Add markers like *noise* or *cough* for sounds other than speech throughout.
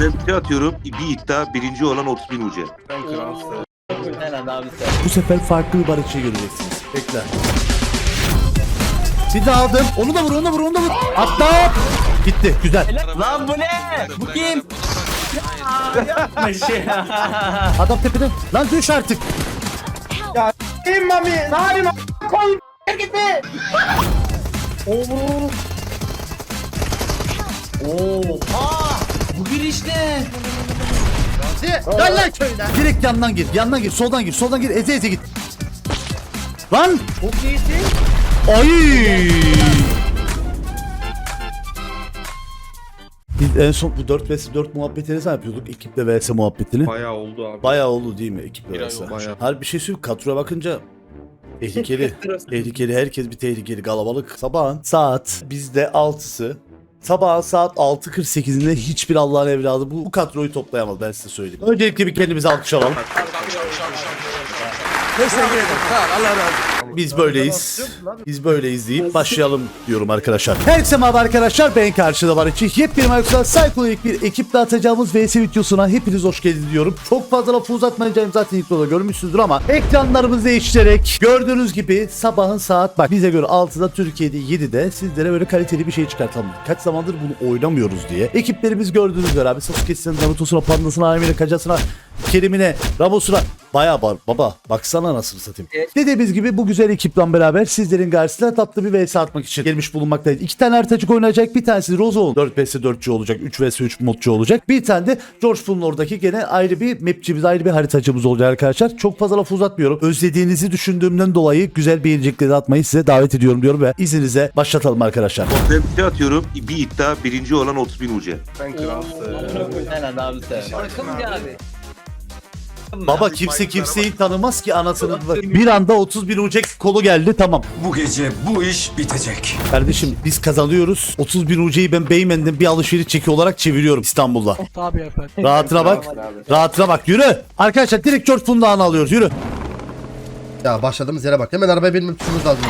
Ben bir şey atıyorum. Bir iddia birinci olan 30 bin ucu. Helal abi sen. Bu sefer farklı bir barışçı göreceksiniz. Bekle. Bir daha aldım. Onu da vur, onu da vur, onu da vur. Atla. Gitti. Güzel. Lan bu ne? Bu kim? Adam tepede. Lan düş artık. Oha! Bu giriş ne? Gel lan köyden. Direkt yandan gir. Yandan gir. Soldan gir. Soldan gir. Eze eze git. Lan. Çok iyisin. Ay. Biz en son bu 4 vs 4 muhabbetini ne yapıyorduk? Ekiple vs muhabbetini. Bayağı oldu abi. Bayağı oldu değil mi ekiple vs? Harbi bir şey söyleyeyim. Kadroya bakınca tehlikeli. *laughs* tehlikeli. Herkes bir tehlikeli. Kalabalık. Sabahın saat bizde 6'sı. Sabahın saat 6.48'inde hiçbir Allah'ın evladı bu, bu kadroyu toplayamaz ben size söyleyeyim. Öncelikle bir kendimizi alkışlayalım. Biz böyleyiz. Biz böyleyiz deyip başlayalım diyorum arkadaşlar. Herkese merhaba arkadaşlar. Ben karşıda var için yepyeni Microsoft Psycho'lik bir ekiple atacağımız VS videosuna hepiniz hoş geldiniz diyorum. Çok fazla lafı uzatmayacağım zaten introda görmüşsünüzdür ama ekranlarımızı değiştirerek gördüğünüz gibi sabahın saat bak bize göre 6'da Türkiye'de 7'de sizlere böyle kaliteli bir şey çıkartalım. Kaç zamandır bunu oynamıyoruz diye. Ekiplerimiz gördüğünüz üzere abi Sasuke'sine, Naruto'suna, Panda'sına, Aymen'e, Kaca'sına, Kerim'ine, Ramos'una Bayağı var baba. Baksana nasıl satayım. Dediğimiz gibi bu güzel ekiple beraber sizlerin karşısına tatlı bir vs atmak için gelmiş bulunmaktayız. İki tane haritacık oynayacak. Bir tanesi Rozo'nun 4 vs 4'cü olacak. 3 vs 3 modcu olacak. Bir tane de George Pool'un oradaki gene ayrı bir mapçimiz, ayrı bir haritacımız olacak arkadaşlar. Çok fazla laf uzatmıyorum. Özlediğinizi düşündüğümden dolayı güzel beğenecekleri atmayı size davet ediyorum diyorum ve izninizle başlatalım arkadaşlar. Ben bir atıyorum. Bir iddia birinci olan 30 bin ucu. Ben kralsın. Helal abi sen. Bakın ya Baba kimse kimseyi tanımaz ki anasını. Bir anda 30 bin ucek kolu geldi tamam. Bu gece bu iş bitecek. Kardeşim biz kazanıyoruz. 30 bin UC'yi ben Beymen'den bir alışveriş çeki olarak çeviriyorum İstanbul'da. Tabii efendim. Rahatına bak. Rahatına bak. Yürü. Arkadaşlar direkt George Fundağ'ını alıyoruz. Yürü. Ya başladığımız yere bak. Hemen arabaya tutmamız lazım.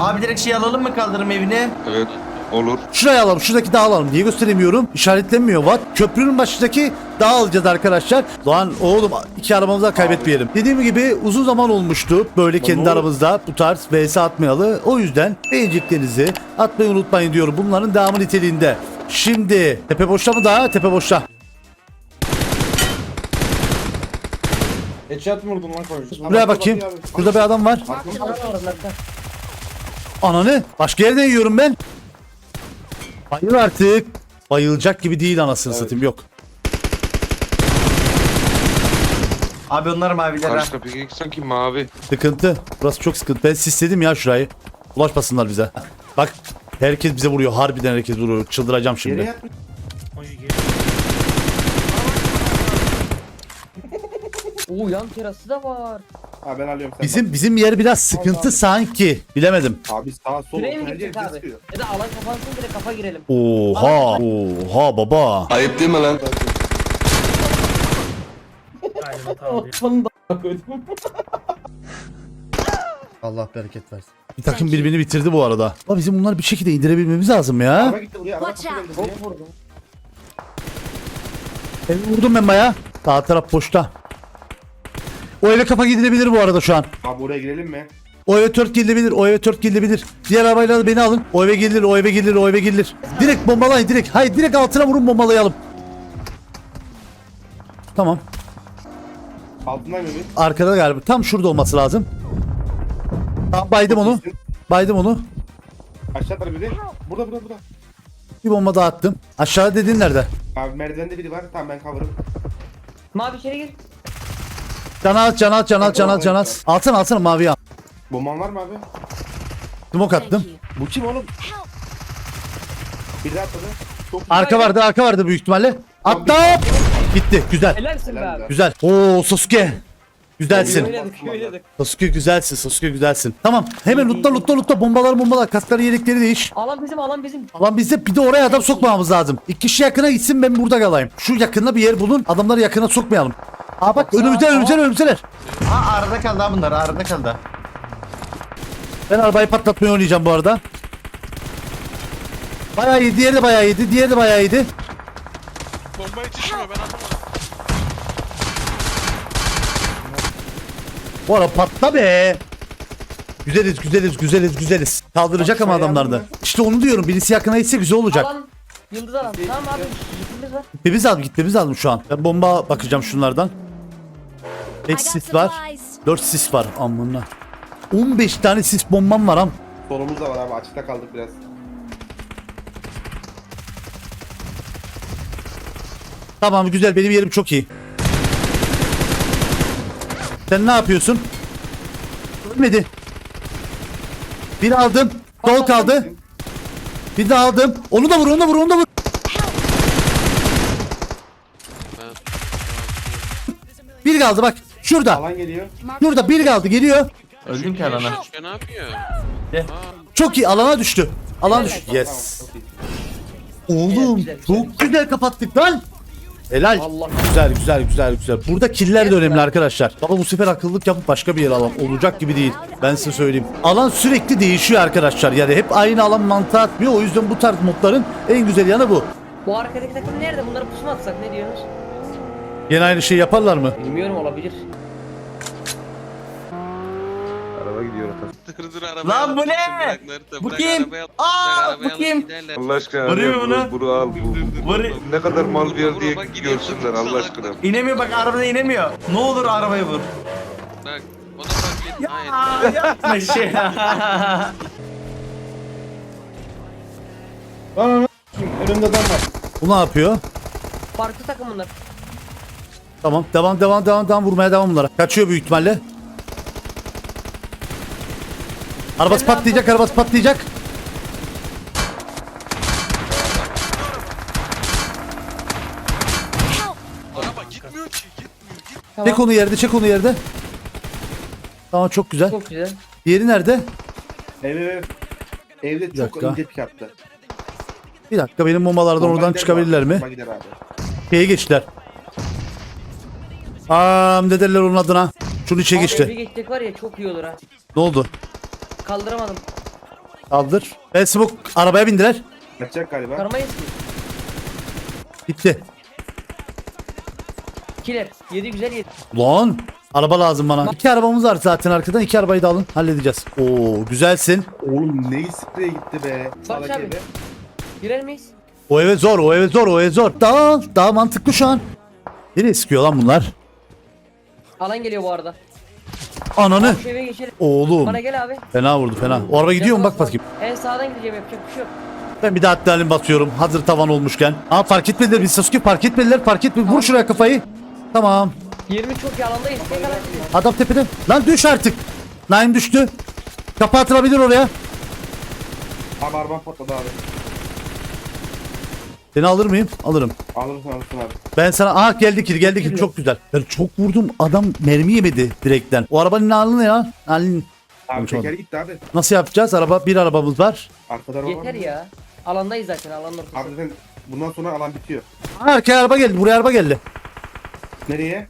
Abi direkt şey alalım mı kaldırım evine? Evet. Olur. Şuraya alalım. Şuradaki dağı alalım. Niye gösteremiyorum? İşaretlenmiyor. What? Köprünün başındaki dağı alacağız arkadaşlar. Lan oğlum iki arabamızı da kaybetmeyelim. Dediğim gibi uzun zaman olmuştu. Böyle kendi aramızda bu tarz vs atmayalı. O yüzden beğeneceklerinizi atmayı unutmayın diyorum. Bunların devamı niteliğinde. Şimdi tepe boşta mı daha? Tepe boşta. Headshot mı vurdun lan koymuş? Buraya bakayım. Burada bir adam var. Ananı. Başka yerden yiyorum ben. Bayıl artık. Bayılacak gibi değil anasını satayım yok. Abi onlar maviler ha. Karşı kapıya sanki mavi. Sıkıntı. Burası çok sıkıntı. Ben sisledim ya şurayı. Ulaşmasınlar bize. Bak herkes bize vuruyor. Harbiden herkes vuruyor. Çıldıracağım şimdi. Oo yan terası da var. Ha ben alıyorum sen. Bizim bizim yer biraz sıkıntı sanki. Bilemedim. Abi sağ sol. Süreye mi abi? kesiyor. Ya da alan kapansın direkt kafa girelim. Oha. Oha baba. Ayıp değil mi lan? Osman'ın da koydum. Allah bereket versin. Bir takım birbirini bitirdi bu arada. Ama bizim bunları bir şekilde indirebilmemiz lazım ya. Gitti buraya. Araba kapı geldi. Çok vurdum. Evi vurdum ben baya. Sağ taraf boşta. O eve kafa gidilebilir bu arada şu an. Abi oraya girelim mi? O eve tört gelinebilir, o eve tört gelinebilir. Diğer arabayla da beni alın. O eve gelir, o eve gelir, o eve gelir. Direkt bombalayın, direkt. Hayır, direkt altına vurun bombalayalım. Tamam. Altından mı? Arkada galiba. Tam şurada olması lazım. Tamam, baydım onu. Baydım onu. Aşağı tarafı biri. Burada burada burada. Bir bomba daha attım. Aşağıda dediğin nerede? Abi merdivende biri var. Tamam ben cover'ım. Mavi içeri gir. Can at, can at, can at, can at, can at. Alsana, alsana mavi al. Bomban var mı abi? Smoke attım. Bu kim oğlum? Biri atladı. Çok Arka vardı, arka vardı büyük ihtimalle. Atla! Gitti, güzel. Helalsin be abi. Güzel. Oo Sasuke. Güzelsin. Oynadık oynadık. Sasuke güzelsin, Sasuke güzelsin. Tamam, hemen lutla lutla lutla bombalar bombalar, kaskları yelekleri değiş. Alan bizim alan bizim. Lan bizde bir de oraya adam sokmamamız lazım. İki kişi yakına gitsin ben burada kalayım. Şu yakında bir yer bulun, adamları yakına sokmayalım. Aa bak önümüzde önümüzde önümüzdeler. Ha arada kaldı ha bunlar arada kaldı. Ben arabayı patlatmayı oynayacağım bu arada. Bayağı iyi, diğeri de bayağı iyiydi, diğeri de bayağı iyiydi. Bomba yetişmiyor ben anlamadım. Bu ara patla be. Güzeliz güzeliz güzeliz güzeliz. Kaldıracak ama adamlar da. İşte onu diyorum birisi yakına gitse güzel olacak. Alan yıldız alan. Tamam abi. Yıldız var. Gitmemiz lazım gitmemiz lazım şu an. Ben bomba bakacağım şunlardan. 5 sis var. 4 sis var amına. 15 tane sis bombam var am. Solumuz da var abi açıkta kaldık biraz. Tamam güzel benim yerim çok iyi. Sen ne yapıyorsun? Ölmedi. Bir aldım. Sol kaldı. Bir daha aldım. Onu da vur, onu da vur, onu da vur. Bir kaldı bak. Şurada. Alan geliyor. Şurada bir kaldı. Geliyor. Öldüm ki alana. Ne yapıyor? Çok iyi. Alana düştü. Alan düştü. Tamam, Yes. çok iyi. Oğlum çok güzel kapattık lan. Helal. Allah. Güzel güzel güzel güzel. Burada killer de önemli arkadaşlar. Baba bu sefer akıllılık yapıp başka bir yer alalım. Olacak gibi değil. Ben size söyleyeyim. Alan sürekli değişiyor arkadaşlar. Yani hep aynı alan mantığı atmıyor. O yüzden bu tarz modların en güzel yanı bu. Bu arkadaki takım nerede? Bunları pusu mu atsak ne diyorsunuz? Yine aynı şey yaparlar mı? Bilmiyorum olabilir. Araba gidiyor. Arabaya Lan bu ne? Bu kim? arabaya Aa, arabaya bu kim? Allah aşkına. Vuruyor ya, bunu. Bunu al. Bu, bu, ne kadar mal ver Vur, diye bak gidiyor, görsünler Allah salak. aşkına. İnemiyor bak arabada inemiyor. Ne olur arabayı vur. Bak o da fark et. Aynen. Aa yapma şey. Önümde adam var. Bu ne yapıyor? Farklı takım bunlar. Tamam devam devam devam devam vurmaya devam bunlara. Kaçıyor büyük ihtimalle. Arabası patlayacak arabası patlayacak. Araba gitmiyor ki. Gitmiyor. Git. Tamam. Çek onu yerde çek onu yerde. Tamam çok güzel. Çok güzel. Diğeri nerede? Ev ev. Evde çok dakika. ince pik attı. Bir dakika benim bombalardan Bomba oradan gider çıkabilirler abi, mi? bomba gider abi. Şeye geçtiler. Aa ne derler onun adına? Şunu içe Abi geçti. eve geçecek var ya çok iyi olur ha. Ne oldu? Kaldıramadım. Kaldır. Ben smoke arabaya bindiler. Kaçacak galiba. Karamayız ki. Gitti. Killer. Yedi güzel yedi. Lan. Araba lazım bana. İki arabamız var zaten arkadan. iki arabayı da alın. Halledeceğiz. Oo güzelsin. Oğlum neyi spreye gitti be. Sağdaki abi. Girer miyiz? O eve zor, o eve zor, o eve zor. Daha, daha mantıklı şu an. Nereye sıkıyor lan bunlar? Alan geliyor bu arada. Ananı. Şu eve geçelim. Oğlum. Bana gel abi. Fena vurdu fena. O araba gidiyor mu bak bakayım. En sağdan gideceğim yapacak bir şey yok. Ben bir daha adrenalin basıyorum. Hazır tavan olmuşken. Aa fark etmediler biz Sasuke fark etmediler fark etmediler. Vur şuraya kafayı. Tamam. 20 çok iyi alandayız. Tek alan gidiyor. Adam tepeden. Lan düş artık. Naim düştü. Kapı atılabilir oraya. Abi arabam patladı abi. Seni alır mıyım? Alırım. Alırsın alırsın abi. Ben sana aha geldi kill geldi kill çok güzel. Ben çok vurdum adam mermi yemedi direkten. O arabanın ne ya? Halin Abi Konuşalım. teker gitti abi. nasıl yapacağız? Araba bir arabamız var. Arkada araba Yeter var. ya. Alandayız zaten alanın ortası. Abi zaten bundan sonra alan bitiyor. Aa, Arkaya araba geldi. Buraya araba geldi. Nereye?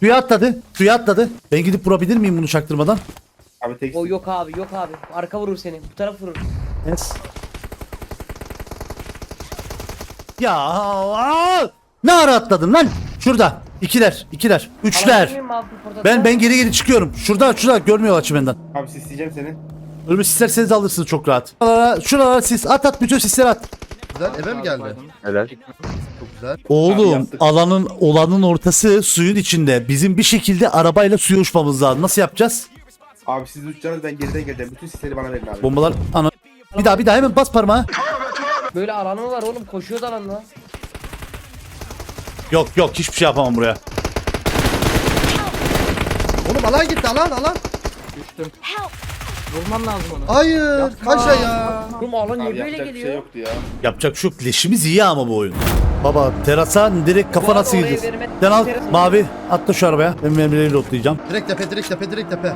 Suya atladı. Suya atladı. Ben gidip vurabilir miyim bunu çaktırmadan? Abi tek O yok abi yok abi. Arka vurur seni. Bu taraf vurur. Yes. Ya aa! ne ara atladın lan? Şurada. İkiler, ikiler, üçler. Ben ben geri geri çıkıyorum. Şurada şurada görmüyor açı benden. Abi sisleyeceğim seni. Ölümü isterseniz alırsınız çok rahat. Şuralara, şuralara sis at at bütün sisleri at. Güzel eve mi geldi? Helal. Çok güzel. Oğlum alanın olanın ortası suyun içinde. Bizim bir şekilde arabayla suya uçmamız lazım. Nasıl yapacağız? Abi siz uçacaksınız ben geriden geleceğim. Bütün sisleri bana verin abi. Bombalar ana. Bir daha bir daha hemen bas parmağı. Böyle alanı mı var oğlum? Koşuyoruz alanla. Yok yok hiçbir şey yapamam buraya. Oğlum alan gitti alan alan. Vurmam lazım onu. Hayır. Kaça ya. Oğlum alan niye Abi böyle yapacak bir geliyor? şey yoktu ya. Yapacak şu. Leşimiz iyi ama bu oyun. Baba terasa direkt kafa arada nasıl oraya Sen al terasa- mavi atla şu arabaya. Ben memleği lootlayacağım. Direkt tepe direkt tepe direkt tepe.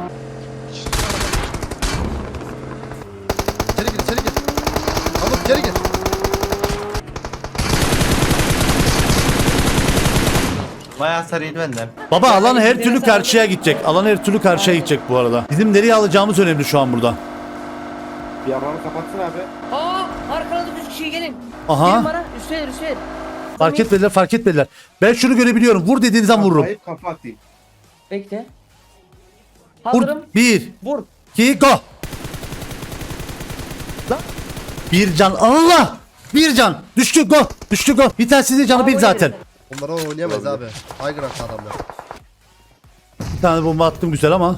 Bayağı sarıydı benden. Baba alan ben her türlü karşıya gidecek. Alan her türlü karşıya gidecek bu arada. Bizim nereye alacağımız önemli şu an burada. Bir alanı kapatsın abi. Aa arkanızda 3 kişi gelin. Aha. Gelin bana üstüne üstüne. Fark etmediler fark etmediler. Ben şunu görebiliyorum. Vur dediğiniz an vururum. Kafayı kafa atayım. Bekle. Vur. Hazırım. Bir. Vur. iki go. Lan. Bir can. Allah. Bir can. Düştü go. Düştü go. Bir tanesi de canı bir zaten. Onlara oynayamayız abi. Aygır attı adamlar. Bir tane bomba attım güzel ama.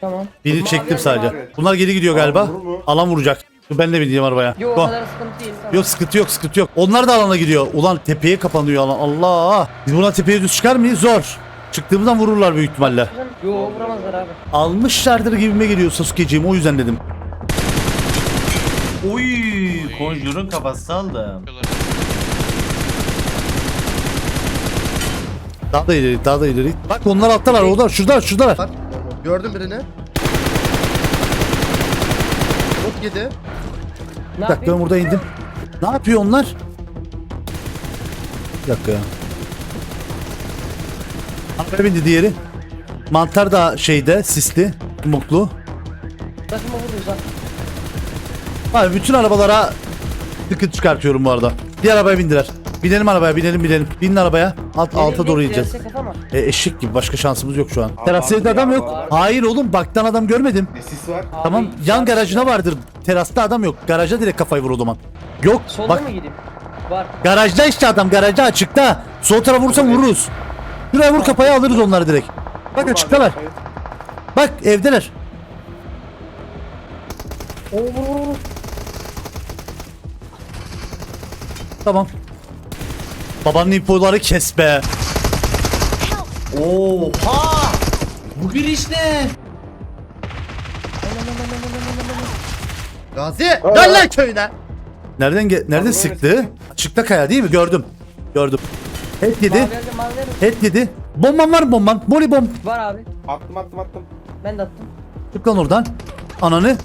Tamam. Biri çektim sadece. Bunlar geri gidiyor galiba. Alan vuracak. Dur Ben de bineceğim arabaya. Yok o Go. kadar sıkıntı değil. Tamam. Yok sıkıntı yok sıkıntı yok. Onlar da alana gidiyor. Ulan tepeye kapanıyor alan. Allah. Biz buradan tepeye düz çıkar mıyız? Zor. Çıktığımızdan vururlar büyük ihtimalle. Yok vuramazlar abi. Almışlardır gibime geliyor Sasuke'ciğim o yüzden dedim. Oy, Conjure'un kafası aldım. Daha da ileri daha da ileri. Bak onlar alttalar orada şurada şuradalar. Var. Gördüm birini. Bot yedi. Ne Bir dakika ben yapayım? burada indim. Ne yapıyor onlar? Bir dakika ya. Arabaya bindi diğeri. Mantar da şeyde sisli. Mutlu. Takıma vururuz ha. Abi bütün arabalara sıkıntı çıkartıyorum bu arada. Bir arabaya bindiler. Binelim arabaya binelim binelim. Binin arabaya. Alt, alta doğru ineceğiz. E, eşek gibi başka şansımız yok şu an. Abi, Terasta abi, adam yok. var. Hayır oğlum baktan adam görmedim. Ne sis var? Abi, Tamam yan garajına vardır. Terasta adam yok. Garaja direkt kafayı vur o zaman. Yok Solda bak mı gideyim? Var. garajda işte adam garajda açıkta. Sol tarafa vursam vururuz. Şuraya vur kafayı alırız onları direkt. Bak açıktalar. Bak evdeler. Oo vur vur vur. Tamam. Babanın ipoları kes be. Oha! Bu giriş ne? Gazi. Gel lan köyüne. Nereden ge nereden sıktı? Açıkta kaya değil mi? Gördüm. Gördüm. Het yedi. Mavi yazdı. Het yedi. Bomban var mı bomban? Moli bomb. Var abi. Attım attım attım. Ben de attım. Çık lan oradan. Ananı.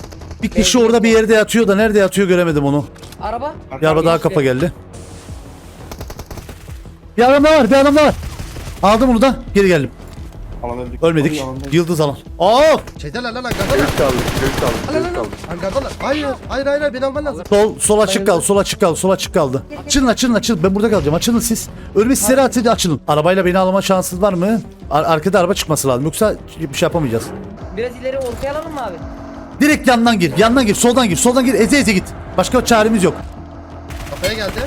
Bir kişi orada bir yerde yatıyor da nerede yatıyor göremedim onu. Araba. Bir araba daha kapa geldi. Bir adam daha var, bir adam daha var. Aldım onu da geri geldim. Alan öldük. Ölmedik. Alandayız. Yıldız alan. Aa! Şeydeler lan hangardalar. Göz kaldı. Göz kaldı. Göz kaldı. Hangardalar. Hayır. Hayır hayır hayır beni alman lazım. Sol sol açık kaldı, sol açık kaldı, sol açık kaldı. Açılın, açılın, açılın. Ben burada kalacağım. Açılın siz. Ölümü sizlere atınca açılın. Arabayla beni alma şansınız var mı? Ar- arkada araba çıkması lazım. Yoksa bir şey yapamayacağız. Biraz ileri ortaya alalım mı abi? Direkt yandan gir, yandan gir, soldan gir, soldan gir. Eze eze git. Başka çaremiz yok. Kafaya geldi.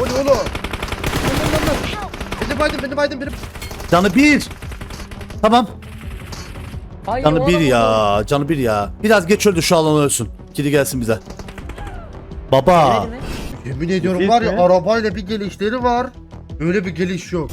O ne oğlum? Lan. Beni baydım beni baydım biri. Canı bir. Tamam. Hayır, Canı bir vurdum. ya. Canı bir ya. Biraz geç öldü şu alan ölsün. Kili gelsin bize. Baba. Gelmedi mi? Yemin ediyorum var ya arabayla bir gelişleri var. Öyle bir geliş yok.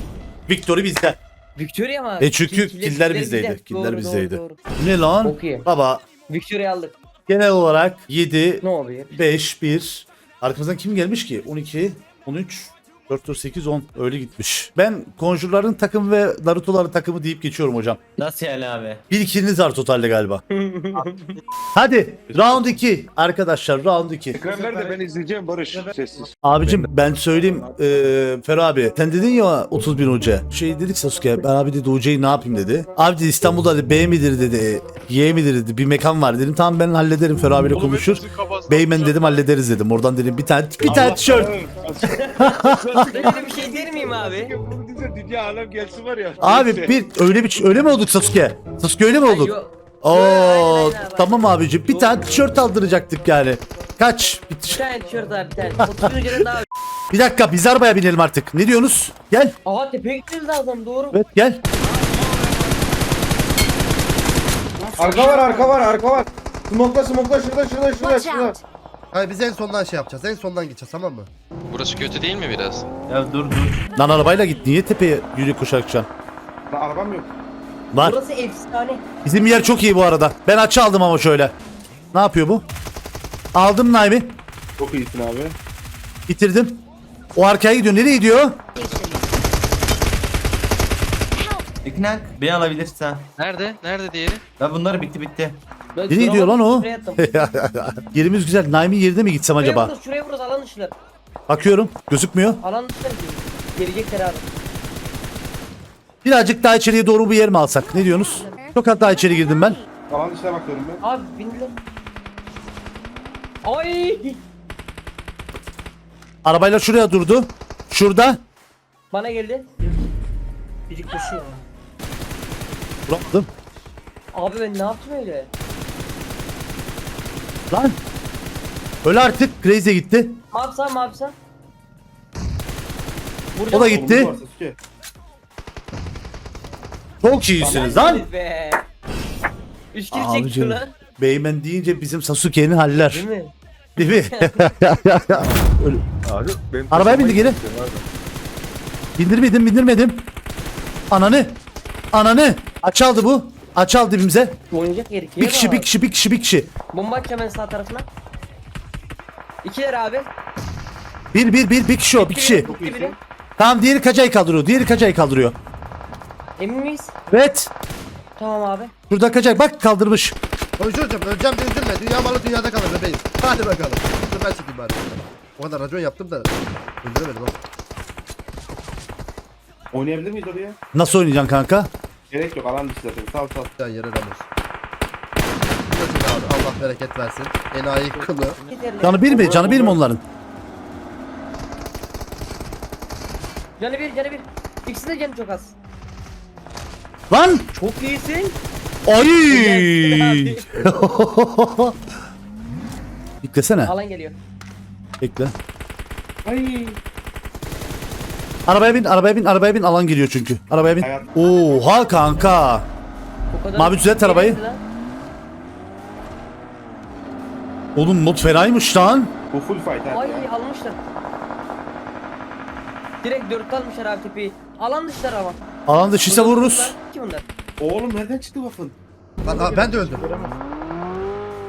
Victory bizde. Victoria mı? E çünkü Kill- killer bizde. bizdeydi. Doğru, Killer doğru, bizdeydi. doğru. Ne lan? Çok iyi. Baba Victoria aldık. genel olarak 7, Ne oluyor? 5, 1. Arkamızdan kim gelmiş ki? 12, 13, 4, 4, 8, 10. Öyle gitmiş. Ben Conjure'ların takımı ve Naruto'ların takımı deyip geçiyorum hocam. Nasıl yani abi? Bir ikiniz var totalde galiba. *laughs* Hadi round 2 arkadaşlar round 2. Ekran ver de ben izleyeceğim Barış. Sessiz. Abicim ben söyleyeyim eee Ferro abi sen dedin ya 30 bin hoca şey dedik Sasuke ben abi dedi hocayı ne yapayım dedi. Abi dedi İstanbul'da dedi B midir dedi Y midir dedi bir mekan var dedim tamam ben hallederim Ferro abiyle konuşur. Beymen dedim hallederiz dedim oradan dedim bir tane bir tane tişört. *laughs* Ben öyle bir şey der miyim abi? Dünya alem gelsin var ya. Abi bir öyle bir öyle mi olduk Sasuke? Sasuke öyle mi olduk? Oo Aynen, aynen abi. tamam abicim bir tane tişört aldıracaktık yani. Kaç? Bir, Bir tiş- tane tişört abi bir tane. 30 gün önceden daha. *laughs* bir dakika biz arabaya binelim artık. Ne diyorsunuz? Gel. Aha tepeye gitmemiz lazım doğru. Evet gel. Arka var arka var arka var. Smokla smokla şurada şurada şurada şurada. Hayır biz en sondan şey yapacağız. En sondan gideceğiz tamam mı? Burası kötü değil mi biraz? Ya dur dur. Lan arabayla git. Niye tepeye yürü koşacaksın? Lan arabam yok. Var. Burası efsane. Bizim yer çok iyi bu arada. Ben açı aldım ama şöyle. Ne yapıyor bu? Aldım Naimi. Çok iyisin abi. Bitirdim. O arkaya gidiyor. Nereye gidiyor? İknak beni alabilirsen. Nerede? Nerede diğeri? Ben bunları bitti bitti. Ben Nereye gidiyor lan o? Şuraya *laughs* attım. Yerimiz güzel. Naimi yerine mi gitsem Şuraya acaba? vururuz, şuraya vururuz alan dışılar. Bakıyorum. Gözükmüyor. Alan dışılar Gelecekler abi. Birazcık daha içeriye doğru bir yer mi alsak? Ne diyorsunuz? Çok az daha içeri girdim ben. Alan dışına bakıyorum ben. Abi bindiler. Ay! Arabayla şuraya durdu. Şurada. Bana geldi. Biri koşuyor. Vuramadım. Abi ben ne yaptım öyle? Lan. Öyle artık. Crazy gitti. Ne yapsam? O da gitti. Sasuke. Çok iyisiniz lan. Be. Üç kill çekti Abicim. lan. Beymen deyince bizim Sasuke'nin haller. Değil mi? Değil mi? *laughs* Öyle. Abi benim Arabaya bindi geri. Bindirmedim bindirmedim. Ananı. Ananı. Aç aldı bu. Aç aldı dibimize. Oynayacak yeri. Bir kişi bir kişi bir kişi bir kişi. Bomba atacağım ben sağ tarafına. İkiler abi. Bir bir bir bir kişi o bir kişi. Bitti biri. Tamam diğeri kacayı kaldırıyor. Diğeri kacayı kaldırıyor. Emin miyiz? Evet. Tamam abi. Burada kacay bak kaldırmış. Oyuncu hocam öleceğim de üzülme. Dünya malı dünyada kalır bebeğim. Hadi bakalım. Dur ben çekeyim bari. O kadar racon yaptım da. Öldüremedim oğlum. Oynayabilir miyiz oraya? Nasıl oynayacaksın kanka? Gerek yok alan dışı zaten. Sal sal. Sen yere abi Allah bereket versin. Enayi kılı. Canı bir mi? Canı bir mi onların? Canı bir canı bir. İkisi de canı çok az. Lan! Çok iyisin. Ay! *laughs* Beklesene. Alan geliyor. Bekle. Ay. Arabaya bin, arabaya bin, arabaya bin. Alan geliyor çünkü. Arabaya bin. Hayat- Oha kanka. O kadar Mavi düzelt arabayı. Lan. Oğlum mod fenaymış lan. Bu full fight abi Ay ya. almışlar. Direkt dörtte almışlar abi tepeyi. Alan dışlar ama. Alan dışıysa vururuz. Kim bunlar? Oğlum nereden çıktı? Lan, aa, ben de öldüm.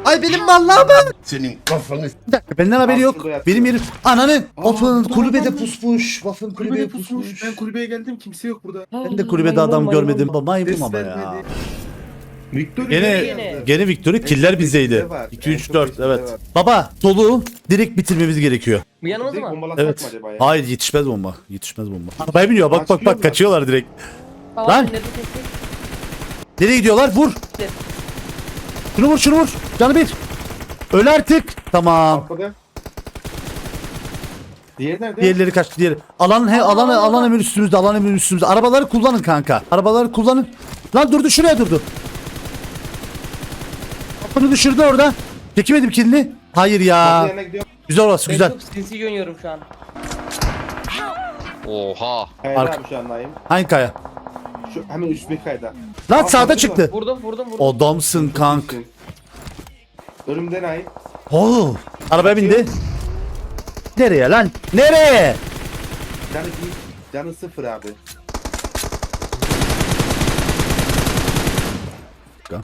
Ay benim mallahım. Senin kafanı Bir dakika benden haberi yok. Aslında. Benim yerim. Ananı. Waffle'ın kulübede pusmuş. Waffle'ın kulübeye pusmuş. Ben kulübeye geldim kimse yok burada. Ben de kulübede adam görmedim. maymun. Ama ya. Victor Gene Gene. gene Victory killer bizdeydi. bizde var. 2 En 3 çok 4 bizde evet. var. Baba dolu direkt bitirmemiz gerekiyor. Bu yanımız Direkt mı? bombalasak Evet. acaba ya? Hayır yetişmez bomba. Yetişmez bomba. Arabaya biniyor. Bak bak bak kaçıyorlar direkt. Tamam, Lan! nerede Nereye gidiyorlar? Vur. Şunu vur şunu vur. Canı bir. Öl artık. Tamam. Atladı. Diğeri nerede? Diğerleri kaçtı diğeri. Alan he alan alan emir üstümüzde. Alan emir üstümüzde. Arabaları kullanın kanka. Arabaları kullanın. Lan durdu şuraya durdu. Kapını düşürdü orada. Çekemedim kilini. Hayır ya. Güzel orası Ben güzel. çok sinsi oynuyorum şu an. Oha. Hayır Arka- abi şu an Naim. Hangi kaya? Şu hemen üstündeki kayda. Lan Aa, sağda çıktı. Vurdum vurdum vurdum. Adamsın kank. Önümde Naim. Oo. Arabaya bindi. Nereye lan? Nereye? Canı değil. Canı sıfır abi.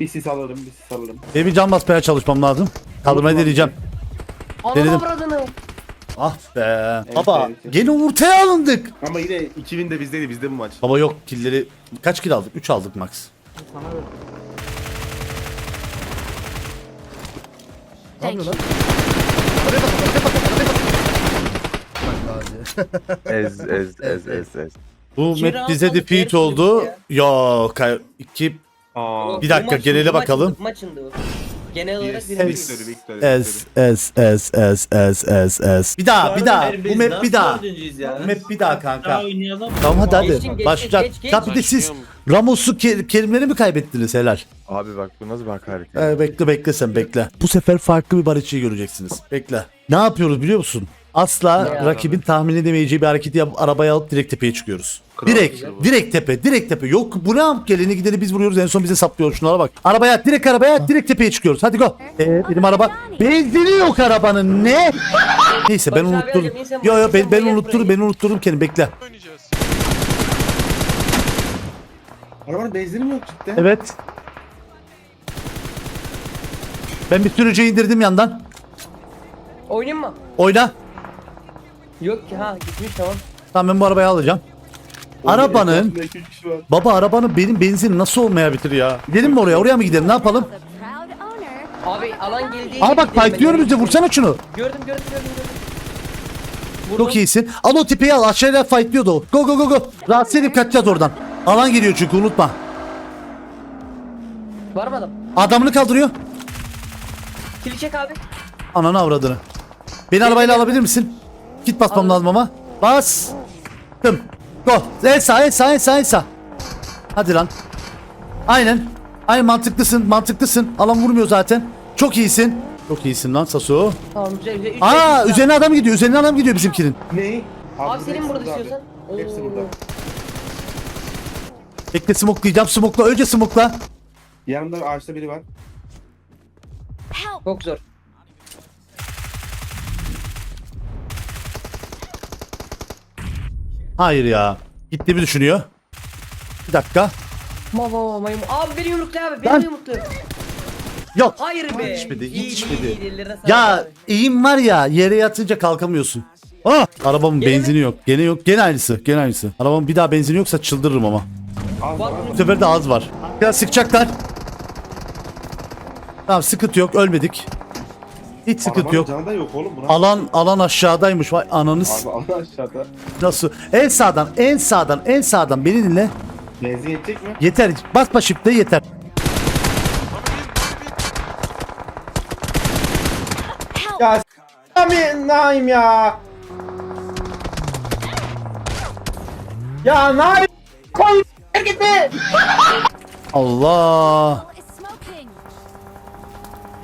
Bir sis alırım, bir sis alırım. Benim bir can basmaya çalışmam lazım. Kaldırmayı deneyeceğim. Anam denedim. avradını. Ah be. Baba evet. gene ortaya alındık. Ama yine 2000 de bizdeydi bizde bu maç. Baba yok killeri. Kaç kill aldık? 3 aldık max. Ne yapıyor lan? Arabaya bak. Ez ez ez ez ez. Bu İki map bize aldık, defeat geri oldu. döndük Yok. kay- iki Aa. Bir dakika, Bu maç- genele bu bakalım. bu Maçındı o. Genel olarak Yes. birinciyiz. Victory Victory. es es es es es es es. Bir daha bir daha. Bu map bir daha. Bu map bir daha kanka. Tamam hadi hadi. Geçtin, geç, Başlayacak. geç, geç. Tabii de siz Ramos'u ke- kelimleri mi kaybettiniz helal? Abi bak bu nasıl bir hakaret ya. Ee, bekle bekle sen bekle. Bu sefer farklı bir barışçıyı göreceksiniz. Bekle. Ne yapıyoruz biliyor musun? Asla rakibin tahmin edemeyeceği bir hareketi yapıp arabaya alıp direkt tepeye çıkıyoruz. Direkt, direkt tepe, direkt tepe. Yok bu ne yap geleni gideni biz vuruyoruz en son bize saplıyor şunlara bak. Arabaya at, direkt arabaya at, direkt tepeye çıkıyoruz. Hadi go. Ee, benim araba. Benzini yok arabanın ne? Neyse ben Barış abi unutturdum. alacağım, neyse, Yo yo ben, ben buraya unutturdum buraya. ben unutturdum kendimi bekle. Oynayacağız. Arabanın benzini mi yok cidden? Evet. Ben bir sürücüyü indirdim yandan. Oynayayım mı? Oyna. Yok ki ha gitmiş tamam. Tamam ben bu arabayı alacağım. Arabanın. Baba arabanın benim benzin nasıl olmayabilir ya? Gidelim mi oraya? Oraya mı gidelim? Ne yapalım? Abi alan geldi. Aa bak fightlıyor bizi. Vursana şunu. Gördüm gördüm gördüm gördüm. Vurdum. Çok iyisin. Al o tipeyi al. Aşağıya fightlıyordu o. Go go go go. Rahatsız edip kaçacağız oradan. Alan geliyor çünkü unutma. Var mı adam? Adamını kaldırıyor. Kili çek abi. Ananı avradını. Beni arabayla alabilir misin? Git basmam lazım ama. Bas. Go. En sağ en sağ en sağ en sağ. Hadi lan. Aynen. Aynen mantıklısın mantıklısın. Alan vurmuyor zaten. Çok iyisin. Çok iyisin lan Sasu. Tamam. Üç Aa üzerine adam gidiyor. Üzerine adam gidiyor bizimkinin. Neyi? Abi senin burada abi. istiyorsan. Hepsi burada. Bekle smoklayacağım. Smokla. Önce smokla. Yanımda ağaçta biri var. Çok zor. Hayır ya. Gittiğimi düşünüyor. Bir dakika. Mama mayım. Abi beni yumrukla abi. Lan. Beni yumrukla. Yok. Hayır be. Yetişmedi, İyi, yetişmedi. iyi, Ya abi. eğim var ya yere yatınca kalkamıyorsun. Ah! Arabamın Gene mi? benzini yok. Gene yok. Gene aynısı. Gene aynısı. Arabamın bir daha benzini yoksa çıldırırım ama. Bu sefer de az var. Ya sıkacaklar. Tamam sıkıntı yok. Ölmedik. Hiç sıkıntı Arabanın yok. canı da yok oğlum. Buna. Alan alan aşağıdaymış. Vay ananız. Abi Allah aşağıda. Nasıl? En sağdan, en sağdan, en sağdan beni dinle. Benzin yetecek mi? Yeter. Basma shift'e yeter. Ya s***mi Naim ya. Ya Naim koy gitti. Allah.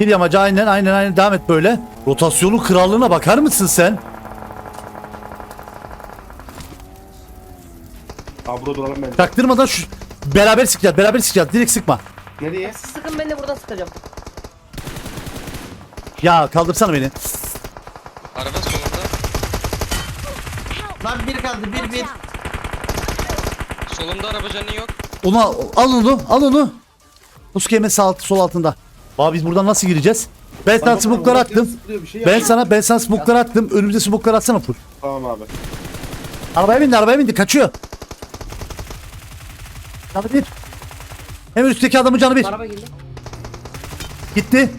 Bir yamacı aynen aynen aynen devam et böyle. Rotasyonun krallığına bakar mısın sen? Abi burada duralım ben. Taktırmadan şu beraber sıkacağız beraber sıkacağız direkt sıkma. Nereye? Siz sıkın ben de buradan sıkacağım. Ya kaldırsana beni. Araba solunda. Lan bir kaldı bir bir. Solumda araba canı yok. Onu al onu al onu. Hemen sağ alt, sol altında. Abi biz buradan nasıl gireceğiz? Ben sana smoke'ları attım. şey Ben sana ben sana smoke'ları attım. Önümüze smoke'ları atsana full. Tamam abi. Arabaya bindi arabaya bindi kaçıyor. Canı bir. Hemen üstteki adamın canı bir. Araba geldi. Gitti.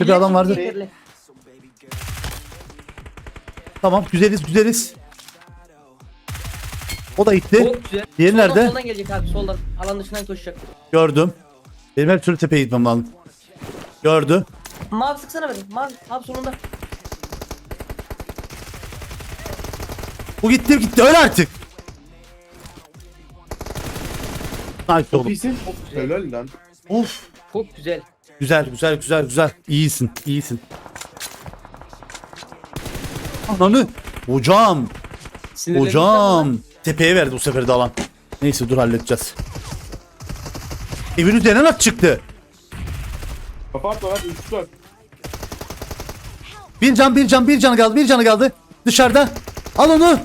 Bir adam vardı. Tamam güzeliz güzeliz. O da gitti. Çok güzel. Diğeri Soldan, nerede? Soldan gelecek abi soldan. Alan dışından koşacak. Gördüm. Benim her türlü tepeye gitmem lazım. Gördü. Mavi sıksana beni. Mavi. Abi solunda. Bu gitti gitti öyle artık. Nice Çok oğlum. iyisin. Helal lan. Of. Çok güzel. Güzel güzel güzel güzel. İyisin iyisin. Ananı. Hocam. Sinirlendim Hocam. Tepeye verdi bu sefer de alan. Neyse dur halledeceğiz. Evin üzerine nasıl çıktı? Kafa atma lan. 3 4. Bir can bir can bir canı kaldı bir canı kaldı. Dışarıda. Al onu.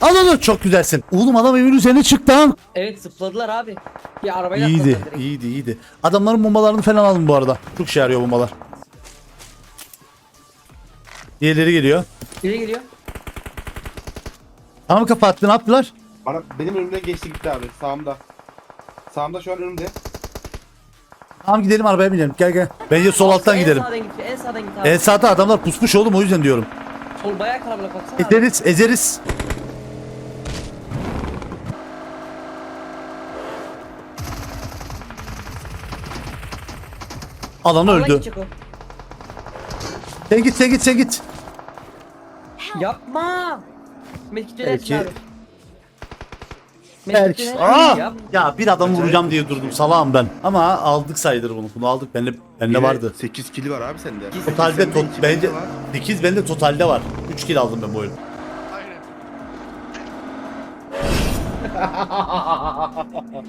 Al onu. Çok güzelsin. Oğlum adam evin üzerine çıktı lan. Evet zıpladılar abi. Bir arabayla İyiydi, atladılar direkt. iyiydi, iyiydi. Adamların bombalarını falan alın bu arada. Çok işe yarıyor bombalar. Diğerleri geliyor. Biri geliyor. Tamam kapattı ne yaptılar? Bana benim önümden geçti gitti abi. Sağımda. Sağımda şu an önümde. Tamam gidelim arabaya binelim. Gel gel. Bence sol alttan en gidelim. sağdan gitti. En sağdan abi. En sağda adamlar pusmuş oğlum o yüzden diyorum. Sol bayağı kalabalık baksana abi. Ezeriz, ezeriz. Alan öldü. gidecek o. Sen git, sen git, sen git. Yapma. Medkit Belki- dönersin abi. Belki. dönersin, Aa! yap. Ya bir adam vuracağım diye durdum salağım ben. Ama aldık sayılır bunu. Bunu aldık. Bende, bende vardı. 8 kili var abi sende. Totalde tot, bence bende var. 8 bende totalde var. 3 kill aldım ben bu oyunu.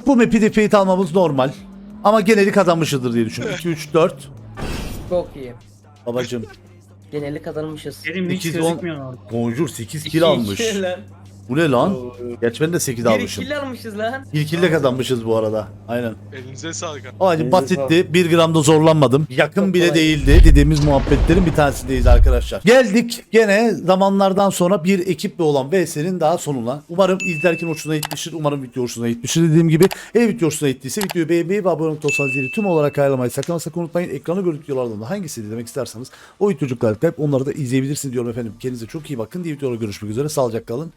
bu map'i defeat almamız normal. Ama geneli kazanmışızdır diye düşünüyorum. 2 3 4 Çok iyi. babacım. Geneli kazanmışız. Benim hiç 8 10 gözükmüyor orada. Conjure 8 kill almış. Bu ne lan? Gerçi ben de 8 Bir almışım. kill almışız lan. Bir kill de kazanmışız bu arada. Aynen. Elinize sağlık. O hani basitti. 1 gramda zorlanmadım. Yakın Çok bile kolay. değildi. Dediğimiz muhabbetlerin bir tanesindeyiz arkadaşlar. Geldik gene zamanlardan sonra bir ekiple olan VS'nin daha sonuna. Umarım izlerken hoşuna gitmiştir. Umarım video hoşuna gitmiştir. Dediğim gibi eğer video hoşuna gittiyse videoyu beğenmeyi ve abone olmayı zili tüm olarak ayarlamayı sakın ama sakın unutmayın. Ekranı gördük videolardan da hangisini demek isterseniz o videocuklar tıklayıp onları da izleyebilirsiniz diyorum efendim. Kendinize çok iyi bakın. Diğer videoda görüşmek üzere. Sağlıcakla kalın.